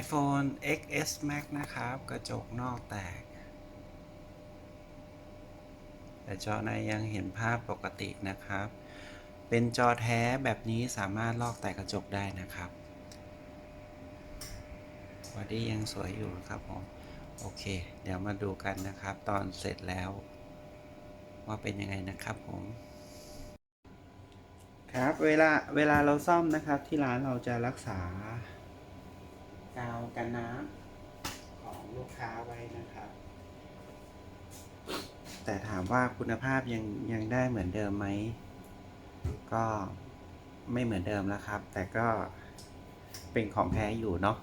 iPhone XS Max นะครับ กระจกนอกแตก แต่จอในยังเห็นภาพปกตินะครับ เป็นจอแท้แบบนี้สามารถลอกแตกกระจกได้นะครับบอดี้ยังสวยอยู่ครับผมโอเค เดี๋ยวมาดูกันนะครับ ตอนเสร็จแล้ว ว่าเป็นยังไงนะครับผมครับเวลาเวลาเราซ่อมนะครับที่ร้านเราจะรักษา กาวกันน้ำของลูกค้าไว้นะครับ แต่ถามว่าคุณภาพยังยังได้เหมือนเดิมไหม ก็ไม่เหมือนเดิมแล้วครับ แต่ก็เป็นของแท้อยู่เนาะ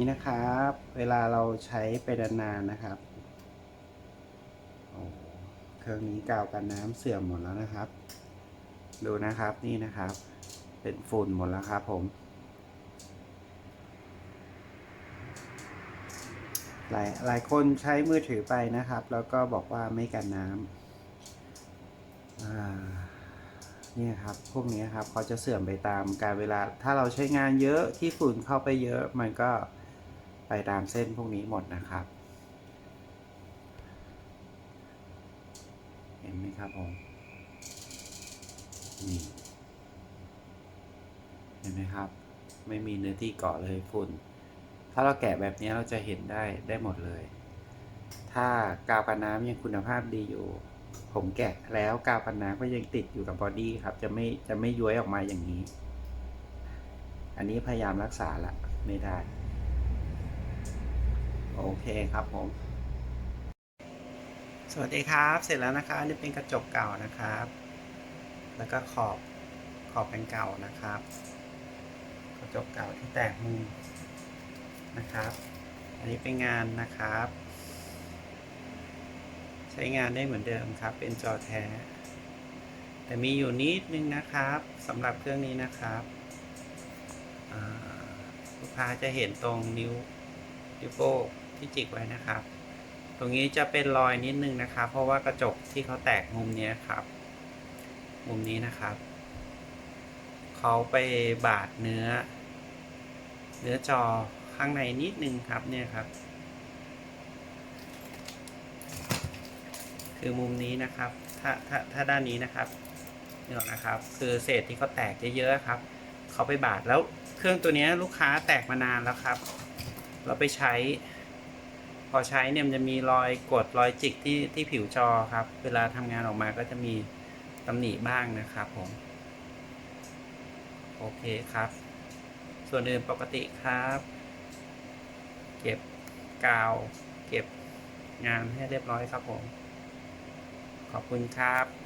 นี่นะครับ เวลาเราใช้ไปนานๆนะครับเครื่องนี้กาวกันน้ำเสื่อมหมดแล้วนะครับ ดูนะครับนี่นะครับ เป็นฝุ่นหมดแล้วครับผมหลายหลายคนใช้มือถือไปนะครับ แล้วก็บอกว่าไม่กันน้ำอ่าเนี่ยครับ พวกนี้ครับเขาจะเสื่อมไปตามการเวลา ถ้าเราใช้งานเยอะที่ฝุ่นเข้าไปเยอะ มันก็ ไปตามเส้นพวกนี้หมดนะครับ เห็นไหมครับผมนี่เห็นไหมครับ ไม่มีเนื้อที่เกาะเลยฝุ่น ถ้าเราแกะแบบนี้เราจะเห็นได้ได้หมดเลย ถ้ากาวกันน้ำยังคุณภาพดีอยู่ ผมแกะแล้วกาวกันน้ำก็ยังติดอยู่กับบอดี้ครับ จะไม่จะไม่ย้วยออกมาอย่างนี้ อันนี้พยายามรักษาละไม่ได้ โอเคครับผม สวัสดีครับ เสร็จแล้วนะครับอันนี่เป็นกระจกเก่านะครับ แล้วก็ขอบขอบเป็นเก่านะครับ กระจกเก่าที่แตกมุมนะครับ อันนี้เป็นงานนะครับ ใช้งานได้เหมือนเดิมครับ เป็นจอแท้ แต่มีอยู่นิดนึงนะครับสำหรับเครื่องนี้นะครับลูกค้าจะเห็นตรงนิ้วนิ้วโป้ง ที่จิกไว้นะครับ ตรงนี้จะเป็นรอยนิดนึงนะครับ เพราะว่ากระจกที่เขาแตกมุมนี้ครับ มุมนี้นะครับ เขาไปบาดเนื้อ เนื้อจอข้างในนิดนึงครับเนี่ยครับ คือมุมนี้นะครับ ถ้าถ้าถ้าด้านนี้นะครับเนี่ยนะครับ คือเศษที่เขาแตกเยอะๆครับเขาไปบาดแล้วเครื่องตัวนี้ลูกค้าแตกมานานแล้วครับ เราไปใช้ พอใช้เนี่ยมันจะมีรอยกดรอยจิกที่ที่ผิวจอครับ เวลาทำงานออกมาก็จะมีตำหนิบ้างนะครับผม โอเคครับ ส่วนอื่นปกติครับ เก็บกาว เก็บงานให้เรียบร้อยครับผม ขอบคุณครับ